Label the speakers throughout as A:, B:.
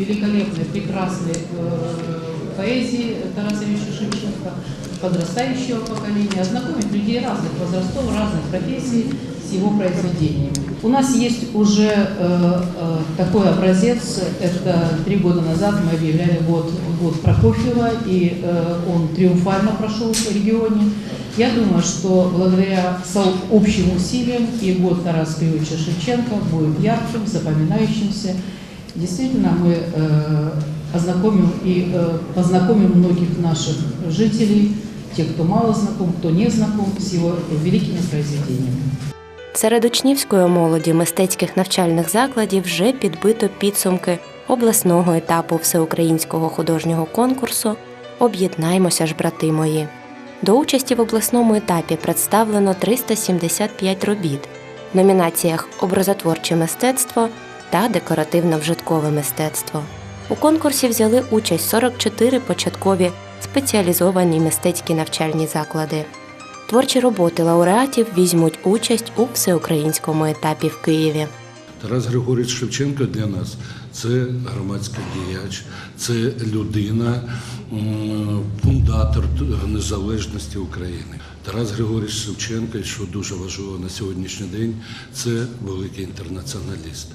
A: великолепной, прекрасной э, поэзии Тараса Ильича Шевченко, подрастающего поколения, ознакомить людей разных возрастов, разных профессий с его произведениями. У нас есть уже э, э, такой образец, это три года назад мы объявляли год, год Прокофьева, и э, он триумфально прошел в регионе. Я думаю, что благодаря общим усилиям и год Тараса Григорьевича Шевченко будет ярким, запоминающимся. Действительно, мы э, ознакомим и э, познакомим многих наших жителей, тех, кто мало знаком, кто не знаком, с его великими произведениями.
B: Серед учнівської молоді мистецьких навчальних закладів вже підбито підсумки обласного етапу всеукраїнського художнього конкурсу Об'єднаймося ж, брати мої. До участі в обласному етапі представлено 375 робіт в номінаціях Образотворче мистецтво та Декоративно-вжиткове мистецтво. У конкурсі взяли участь 44 початкові спеціалізовані мистецькі навчальні заклади. Творчі роботи лауреатів візьмуть участь у всеукраїнському етапі в Києві.
C: Тарас Григорович Шевченко для нас це громадський діяч, це людина, фундатор незалежності України. Тарас Григорович Шевченко, що дуже важливо на сьогоднішній день, це великий інтернаціоналіст.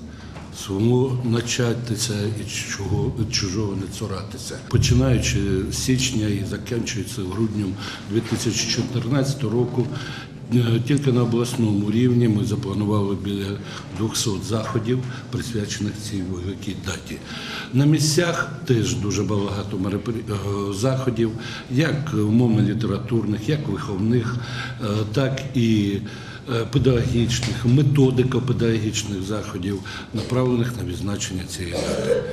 C: Своєму начатися і чого, чужого не цуратися. Починаючи з січня і закінчується груднем 2014 року, Е, Тільки на обласному рівні ми запланували біля 200 заходів, присвячених цій великій даті. На місцях теж дуже багато е, заходів, як умовно-літературних, як виховних, е, так і педагогічних, методико-педагогічних заходів, направлених на відзначення цієї дати.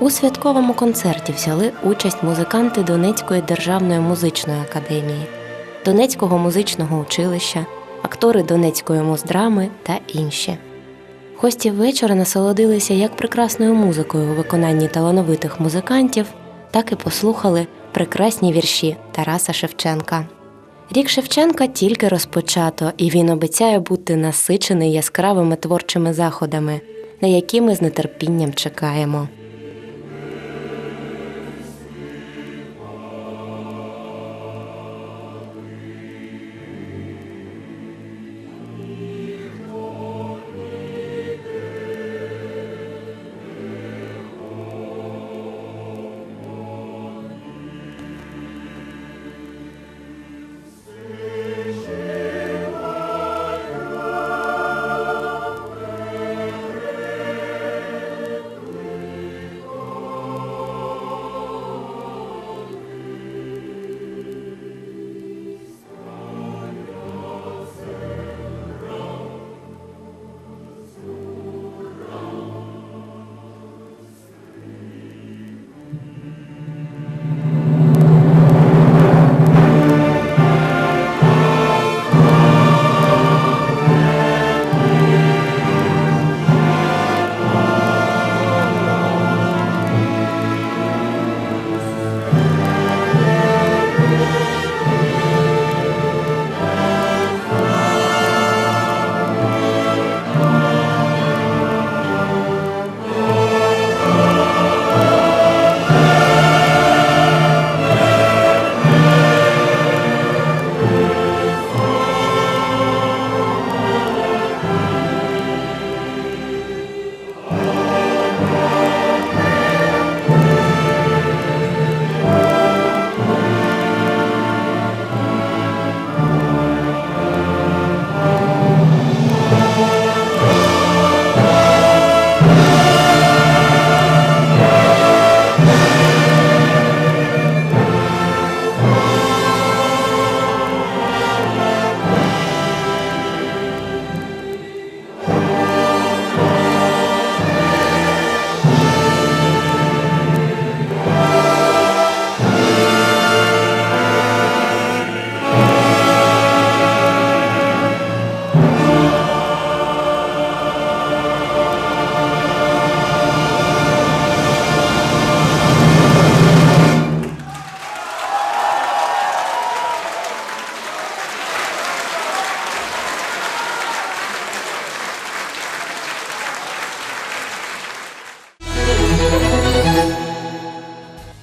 B: У святковому концерті взяли участь музиканти Донецької державної музичної академії, Донецького музичного училища, актори Донецької муздрами та інші. Гості вечора насолодилися як прекрасною музикою у виконанні талановитих музикантів, так і послухали прекрасні вірші Тараса Шевченка. Рік Шевченка тільки розпочато, і він обіцяє бути насичений яскравими творчими заходами, на які ми з нетерпінням чекаємо.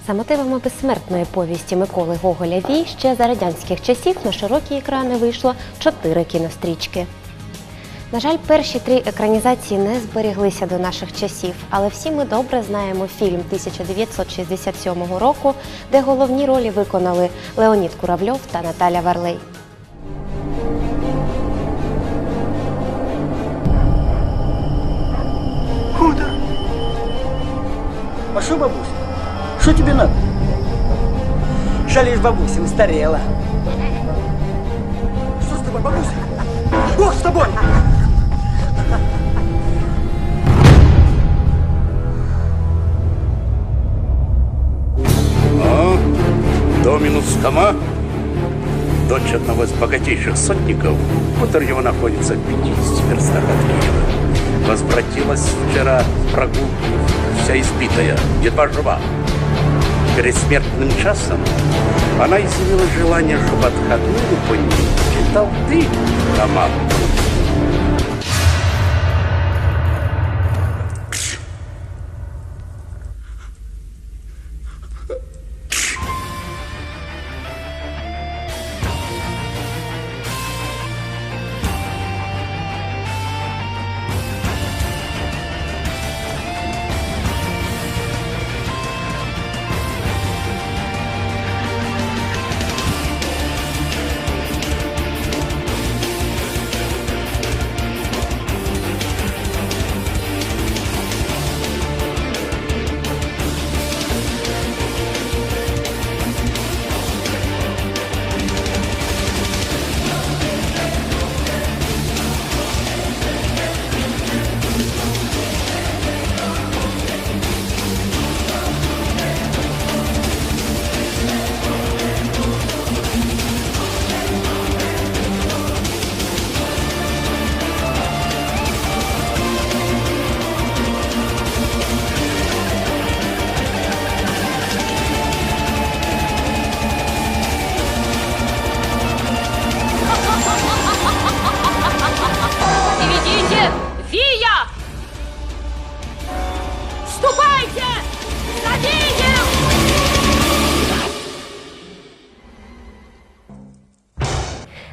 B: За мотивами безсмертної повісті Миколи Гоголя Вій ще за радянських часів на широкі екрани вийшло чотири кінострічки. На жаль, перші три екранізації не зберіглися до наших часів, але всі ми добре знаємо фільм 1967 року, де головні ролі виконали Леонід Куравльов та Наталя Варлей.
D: Худо. А что, бабуся? Что тебе надо? Жалеешь, бабуся, устарела. Что с тобой, бабуся? Бог с тобой!
E: А? Доминус Тома, дочь одного из богатейших сотников, хутор его находится в 50 верстах от Киева. Возвратилась вчера с прогулки, вся избитая, едва жива. Перед смертным часом она изъявила желание, чтобы отходную по ней читал ты, Тома.
F: Приведите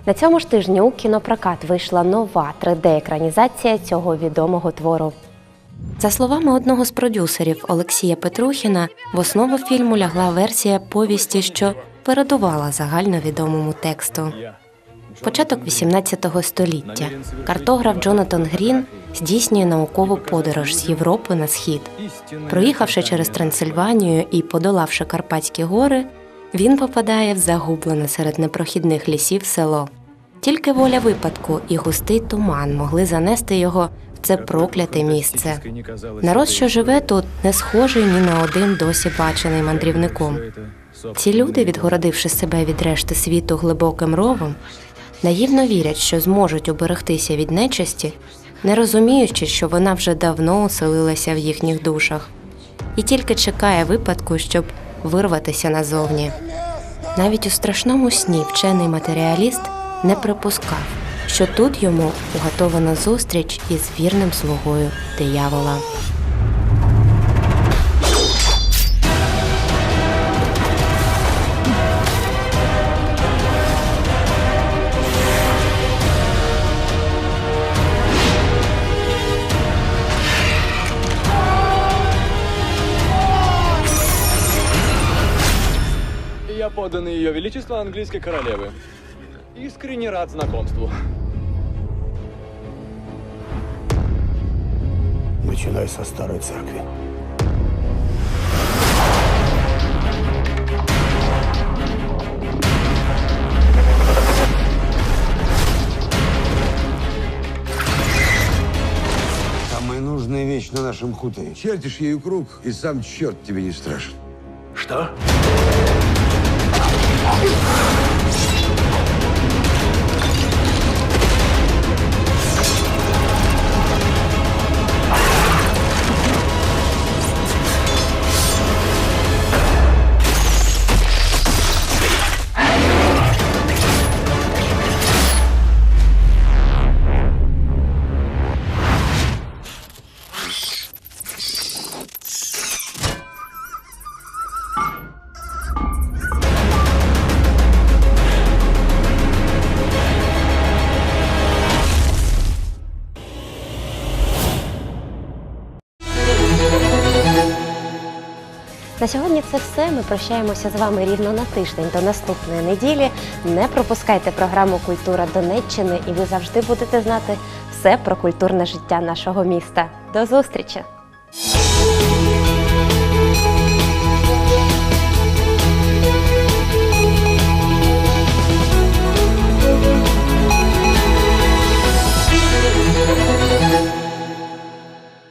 B: На цьому ж тижні у кінопрокат вийшла нова 3D-екранізація цього відомого твору. За словами одного з продюсерів Олексія Петрухіна, в основу фільму лягла версія повісті, що передувала загальновідомому тексту. Початок 18 століття. Картограф Джонатан Грін здійснює наукову подорож з Європи на схід. Проїхавши через Трансильванію і подолавши Карпатські гори, він попадає в загублене серед непрохідних лісів село. Тільки воля випадку і густий туман могли занести його в це прокляте місце. Народ, що живе тут, не схожий ні на один досі бачений мандрівником. Ці люди, відгородивши себе від решти світу глибоким ровом, наївно вірять, що зможуть уберегтися від нечисті, не розуміючи, що вона вже давно оселилася в їхніх душах, і тільки чекає випадку, щоб вирватися назовні. Навіть у страшному сні вчений матеріаліст не припускав, що тут йому уготована зустріч із вірним слугою диявола.
G: Я подданный Ее Величества английской королевы. Искренне рад знакомству.
E: Начинай со старой церкви.
H: Самая нужная вещь на нашем хуторе. Чертишь ею круг, и сам черт тебе не страшен.
E: Что?
B: На сьогодні це все. Ми прощаємося з вами рівно на тиждень до наступної неділі. Не пропускайте програму Культура Донеччини, і ви завжди будете знати все про культурне життя нашого міста. До зустрічі!